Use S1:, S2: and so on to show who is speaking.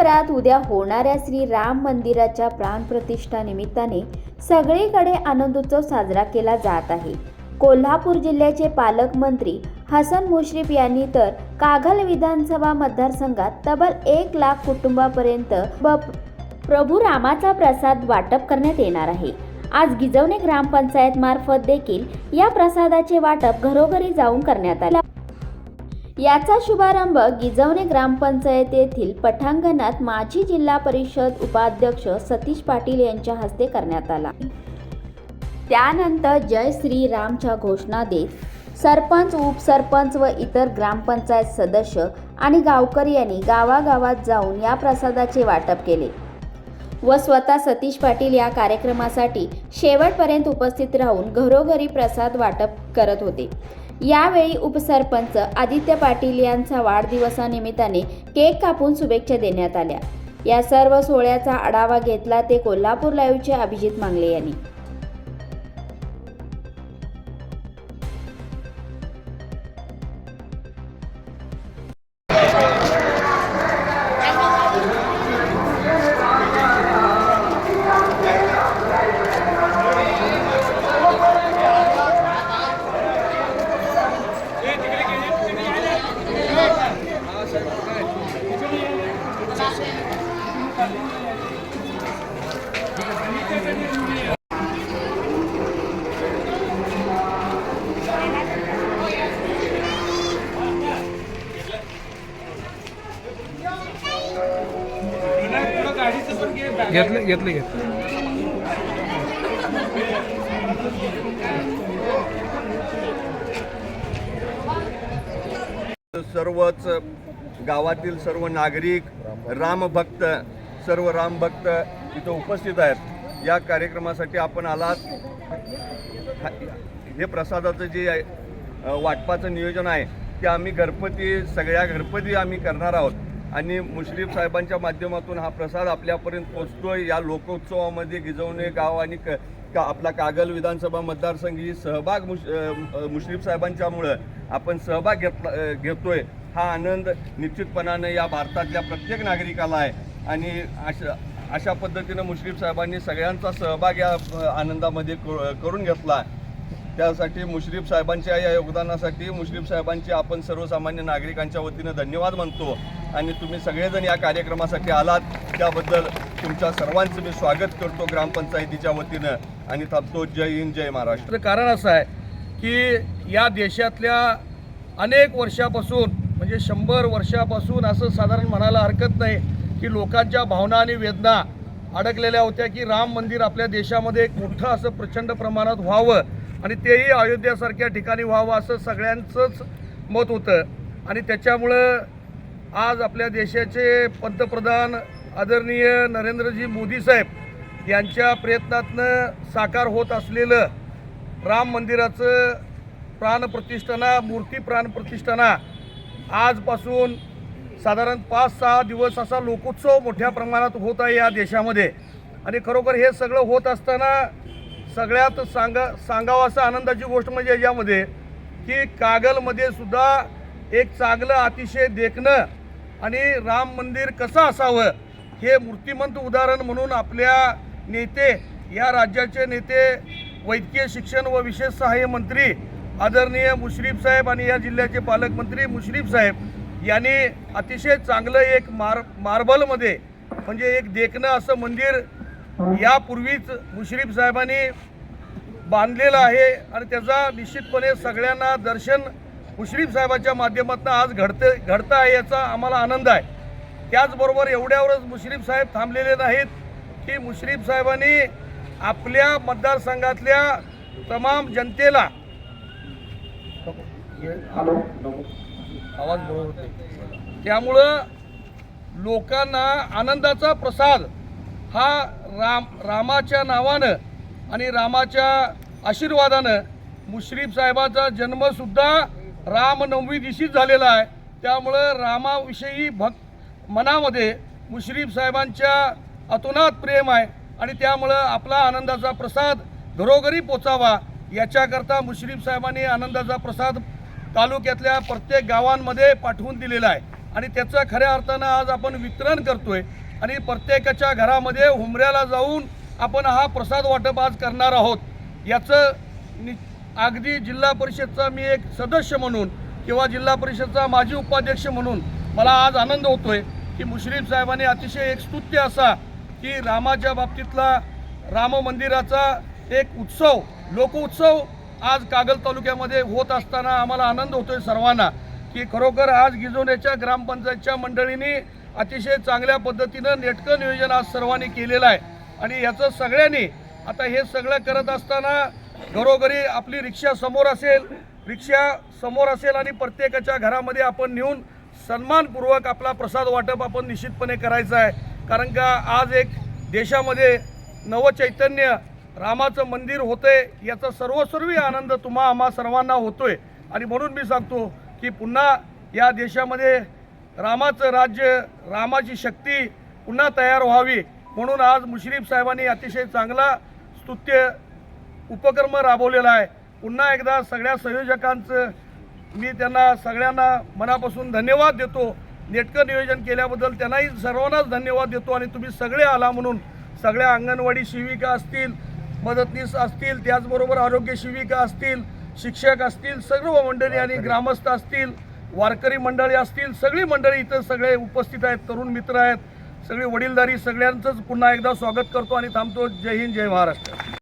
S1: देशभरात उद्या होणाऱ्या श्री राम मंदिराच्या प्राणप्रतिष्ठा निमित्ताने सगळीकडे आनंदोत्सव साजरा केला जात आहे. कोल्हापूर जिल्ह्याचे पालकमंत्री हसन मुश्रीफ यांनी तर कागल विधानसभा मतदारसंघात तब्बल एक लाख कुटुंबापर्यंत ब प्रभू रामाचा प्रसाद वाटप करण्यात येणार आहे. आज गिजवणे ग्रामपंचायत मार्फत देखील या प्रसादाचे वाटप घरोघरी जाऊन करण्यात आले. याचा शुभारंभ गिजवणे ग्रामपंचायत येथील पठांगणात माजी जिल्हा परिषद उपाध्यक्ष सतीश पाटील यांच्या हस्ते करण्यात आला. त्यानंतर जय श्रीरामच्या घोषणा देत सरपंच उपसरपंच व इतर ग्रामपंचायत सदस्य आणि गावकरी यांनी गावागावात जाऊन या प्रसादाचे वाटप केले व स्वतः सतीश पाटील या कार्यक्रमासाठी शेवटपर्यंत उपस्थित राहून घरोघरी प्रसाद वाटप करत होते. यावेळी उपसरपंच आदित्य पाटील यांचा वाढदिवसानिमित्ताने केक कापून शुभेच्छा देण्यात आल्या. या सर्व सोहळ्याचा आढावा घेतला ते कोल्हापूर लाईव्हचे अभिजित मांगले यांनी.
S2: घेतले घेतले घेतले.
S3: सर्वच गावातील सर्व नागरिक रामभक्त सर्व रामभक्त तिथं उपस्थित आहेत. या कार्यक्रमासाठी आपण आलात. हे प्रसादाचं जे वाटपाचं नियोजन आहे ते आम्ही घरपती सगळ्या घरपती आम्ही करणार आहोत. आणि मुश्रीफ साहेबांच्या माध्यमातून हा प्रसाद आपल्यापर्यंत पोचतोय या लोकोत्सवामध्ये गिजवणे गाव आणि क का आपला कागल विधानसभा मतदारसंघ ही सहभाग मुश मुश्रीफ साहेबांच्यामुळं आपण सहभाग घेतला घेतोय. हा आनंद निश्चितपणानं या भारतातल्या प्रत्येक नागरिकाला आहे. आणि अशा अशा पद्धतीनं मुश्रीफ साहेबांनी सगळ्यांचा सहभाग या आनंदामध्ये क- करून घेतला त्यासाठी मुश्रीफ साहेबांच्या या योगदानासाठी मुश्रीफ साहेबांचे आपण सर्वसामान्य नागरिकांच्या वतीनं धन्यवाद मानतो आणि तुम्ही सगळेजण या कार्यक्रमासाठी आलात. त्याबद्दल तुमच्या सर्वांचं मी स्वागत करतो ग्रामपंचायतीच्या वतीनं. आणि थांबतो. जय हिंद जय महाराष्ट्र.
S2: कारण असं आहे की या देशातल्या अनेक वर्षापासून म्हणजे शंभर वर्षापासून असं साधारण म्हणायला हरकत नाही की लोकांच्या भावना आणि वेदना अडकलेल्या होत्या की राम मंदिर आपल्या देशामध्ये एक मोठं असं प्रचंड प्रमाणात व्हावं आणि तेही अयोध्यासारख्या ठिकाणी व्हावं असं सगळ्यांचंच मत होतं. आणि त्याच्यामुळं आज आपल्या देशाचे पंतप्रधान आदरणीय नरेंद्रजी मोदी साहेब यांच्या प्रयत्नातनं साकार होत असलेलं राम मंदिराचं प्राणप्रतिष्ठाना मूर्ती प्राणप्रतिष्ठाना आजपासून साधारण पाच सहा दिवस असा लोकोत्सव मोठ्या प्रमाणात होत आहे या देशामध्ये. आणि खरोखर हे सगळं होत असताना सगळ्यात सांगा सांगावं असं आनंदाची गोष्ट म्हणजे याच्यामध्ये की कागलमध्ये सुद्धा एक चांगलं अतिशय देखणं आणि राम मंदिर कसं असावं हे मूर्तिमंत उदाहरण म्हणून आपल्या नेते या राज्याचे नेते वैद्यकीय शिक्षण व विशेष सहाय्य मंत्री आदरणीय मुश्रीफ साहेब आणि या जिल्ह्याचे पालकमंत्री मुश्रीफ साहेब यांनी अतिशय चांगलं एक मार मार्बलमध्ये म्हणजे एक देखणं असं मंदिर यापूर्वीच मुश्रीफ साहेबांनी बांधलेलं आहे आणि त्याचा निश्चितपणे सगळ्यांना दर्शन मुश्रीफ साहेबाच्या माध्यमातून आज घडते घडतं आहे याचा आम्हाला आनंद आहे. त्याचबरोबर एवढ्यावरच मुश्रीफ साहेब थांबलेले नाहीत की मुश्रीफ साहेबांनी आपल्या मतदारसंघातल्या तमाम जनतेला हॅलो आवाज बरोबर नाही. त्यामुळं लोकांना आनंदाचा प्रसाद हा राम रामाच्या नावानं आणि रामाच्या आशीर्वादानं मुश्रीफ साहेबाचा जन्मसुद्धा रामनवमी दिवशीच झालेला आहे त्यामुळं रामाविषयी भक्त मनामध्ये मुश्रीफ साहेबांच्या अतोनात प्रेम आहे आणि त्यामुळं आपला आनंदाचा प्रसाद घरोघरी पोचावा याच्याकरता मुश्रीफ साहेबांनी आनंदाचा प्रसाद तालुक्यातल्या प्रत्येक गावांमध्ये पाठवून दिलेला आहे. आणि त्याचं खऱ्या अर्थानं आज आपण वितरण करतोय. आणि प्रत्येकाच्या घरामध्ये हुमऱ्याला जाऊन आपण हा प्रसाद वाटप आज करणार आहोत. याचं नि अगदी जिल्हा परिषदचा मी एक सदस्य म्हणून किंवा जिल्हा परिषदचा माजी उपाध्यक्ष म्हणून मला आज आनंद होतोय की मुश्रीफ साहेबांनी अतिशय एक स्तुत्य असा की रामाच्या बाबतीतला राम मंदिराचा एक उत्सव लोकोत्सव आज कागल तालुक्यामध्ये होत असताना आम्हाला आनंद होतोय सर्वांना की खरोखर आज गिजोण्याच्या ग्रामपंचायतच्या मंडळींनी अतिशय चांगल्या पद्धतीनं नेटकं नियोजन आज सर्वांनी केलेलं आहे. आणि याचं सगळ्यांनी आता हे सगळं करत असताना घरोघरी आपली रिक्षा समोर असेल रिक्षा समोर असेल आणि प्रत्येकाच्या घरामध्ये आपण नेऊन सन्मानपूर्वक आपला प्रसाद वाटप आपण निश्चितपणे करायचं आहे. कारण का आज एक देशामध्ये नवचैतन्य रामाचं मंदिर होतंय याचा सर्वस्वी आनंद तुम्हा आम्हा सर्वांना होतोय. आणि म्हणून मी सांगतो की पुन्हा या देशामध्ये रामाचं राज्य रामाची शक्ती पुन्हा तयार व्हावी. म्हणून आज मुश्रीफ साहेबांनी अतिशय चांगला स्तुत्य उपक्रम राबवलेला आहे. पुन्हा एकदा सगळ्या संयोजकांचं मी त्यांना सगळ्यांना मनापासून धन्यवाद देतो. नेटकं नियोजन केल्याबद्दल त्यांनाही सर्वांनाच धन्यवाद देतो. आणि तुम्ही सगळे आला म्हणून सगळ्या अंगणवाडी सेविका असतील मदतनीस असतील त्याचबरोबर आरोग्य सेविका असतील शिक्षक असतील सर्व मंडळी आणि ग्रामस्थ असतील वारकरी मंडळी असतील सगळी मंडळी इथं सगळे उपस्थित आहेत तरुण मित्र आहेत सगळी वडीलधारी सगळ्यांचंच पुन्हा एकदा स्वागत करतो आणि थांबतो. जय हिंद जय महाराष्ट्र.